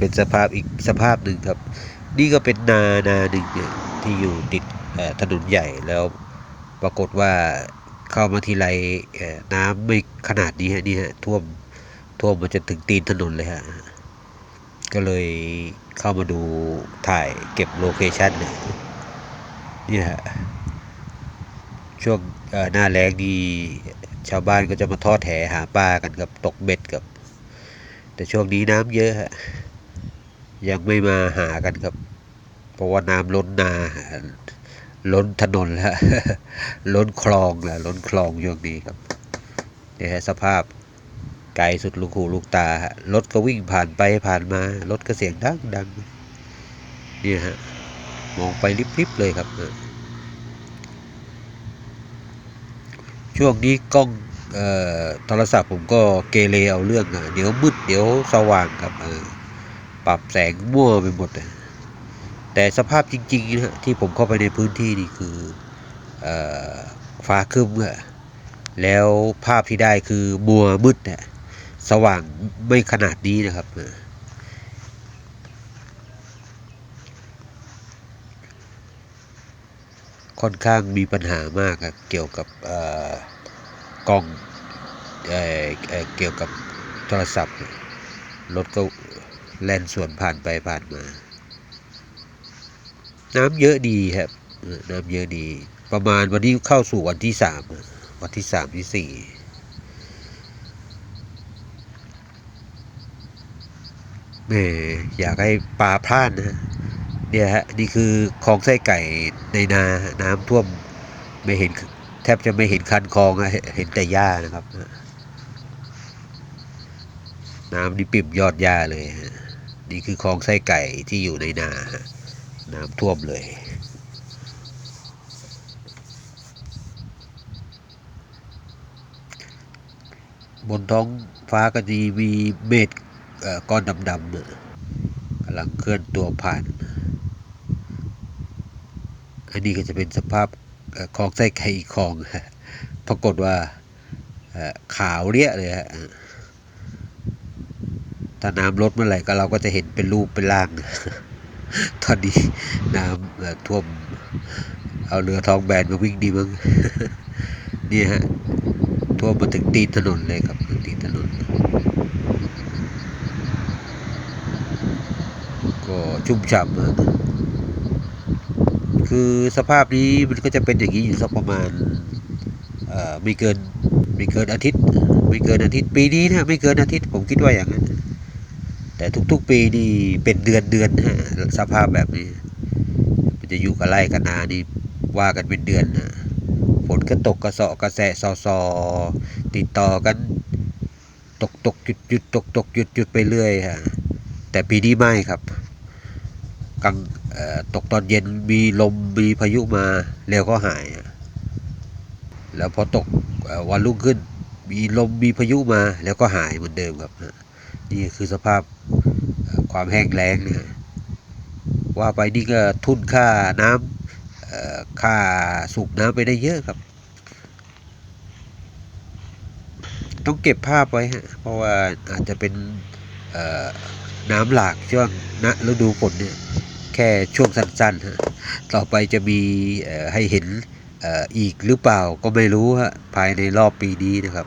เป็นสภาพอีกสภาพหนึ่งครับ นี่ก็เป็นนานาหนึ่งเนี่ยที่อยู่ติดถนนใหญ่แล้วปรากฏว่าเข้ามาทีไรน้ำไม่ขนาดนี้ฮะนี่ฮะท่วมท่วมมาจนถึงตีนถนนเลยฮะก็เลยเข้ามาดูถ่ายเก็บโลเคชั่นเนี่ยนี่ฮะช่วงหน้าแล้งนี่ชาวบ้านก็จะมาทอดแหหาปลากันกับตกเบ็ดกับ แต่ช่วงนี้น้ำเยอะฮะ ยังไม่มาหากันครับ เพราะว่าน้ำล้นนา ล้นถนนแล้วล้นคลองแล้วล้นคลองช่วงนี้ครับเนี่ยฮะสภาพไกลสุดลูกหูลูกตาฮะรถก็วิ่งผ่านไปผ่านมา รถก็เสียงดังดังเนี่ยฮะ มองไปลิบๆเลยครับ ช่วงนี้กล้องเอ่อโทรศัพท์ผมก็เกเรเอาเรื่องอะเดี๋ยวมืดเดี๋ยวสว่างครับเออ ปรับแสงมั่วไปหมดเลยแต่สภาพจริงๆนะที่ผมเข้าไปในพื้นที่นี่คืออฟ้าครึ้มอะแล้วภาพที่ได้คือมัวมืดเนี่ยสว่างไม่ขนาดนี้นะครับ ค่อนข้างมีปัญหามากครับเกี่ยวกับกล้องเออเออเกี่ยวกับโทรศัพท์รถก็ แล่นส่วนผ่านไปผ่านมา น้ำเยอะดีครับ น้ำเยอะดี ประมาณวันนี้เข้าสู่วันที่สามวันที่สามที่สี่แหม่อยากให้ปลาพลาดนะเนี่ยฮะนี่คือคลองไส้ไก่ในนาน้ำท่วมไม่เห็นแทบจะไม่เห็นคันคลองเห็นแต่หญ้านะครับ น้ำนี่ปิ่มยอดหญ้าเลยฮะ นี่คือคลองไส้ไก่ที่อยู่ในนาน้ำท่วมเลย บนท้องฟ้าก็จะมีเมฆก้อนดำๆเนี่ยกำลังเคลื่อนตัวผ่าน อันนี้ก็จะเป็นสภาพคลองไส้ไก่อีกคลองฮะปรากฏว่าขาวเรียเลยฮะ ถ้าน้ำลดเมื่อไหร่ก็เราก็จะเห็นเป็นรูปเป็นร่าง ตอนนี้น้ำท่วม เอาเรือท้องแบนมาวิ่งดีมั้งนี่ฮะท่วมมาถึงตีนถนนเลยครับถึงตีนถนน ก็ชุ่มฉ่ำอะคือสภาพนี้มันก็จะเป็นอย่างนี้อยู่สักประมาณไม่เกินไม่เกินอาทิตย์ ไม่เกินอาทิตย์ ปีนี้นะไม่เกินอาทิตย์ผมคิดว่าอย่างนั้น แต่ทุกๆปีนี่เป็นเดือนเดือนะฮะสภาพแบบนี้ มันจะอยู่กับไร่กับนานี่ว่ากันเป็นเดือนนะฝนก็ตกกระสาะกระแสซอซอติดต่อกัน ตกตกหยุดหยุดตกตกหยุดหยุดไปเรื่อยฮะแต่ปีนี้ไม่ครับกลางตกตอนเย็นมีลมมีพายุมาแล้วก็หาย แล้วพอตกวันรุ่งขึ้น มีลมมีพายุมาแล้วก็หายเหมือนเดิมครับ นี่คือสภาพความแห้งแล้งนะฮะว่าไปนี่ก็ทุนค่าน้ำค่าสูบน้ำไปได้เยอะครับ ต้องเก็บภาพไว้ฮะเพราะว่าอาจจะเป็นน้ำหลากช่วงณฤดูฝนเนี่ยแค่ช่วงสั้นๆฮะต่อไปจะมีให้เห็นอีกหรือเปล่าก็ไม่รู้ฮะภายในรอบปีนี้นะครับ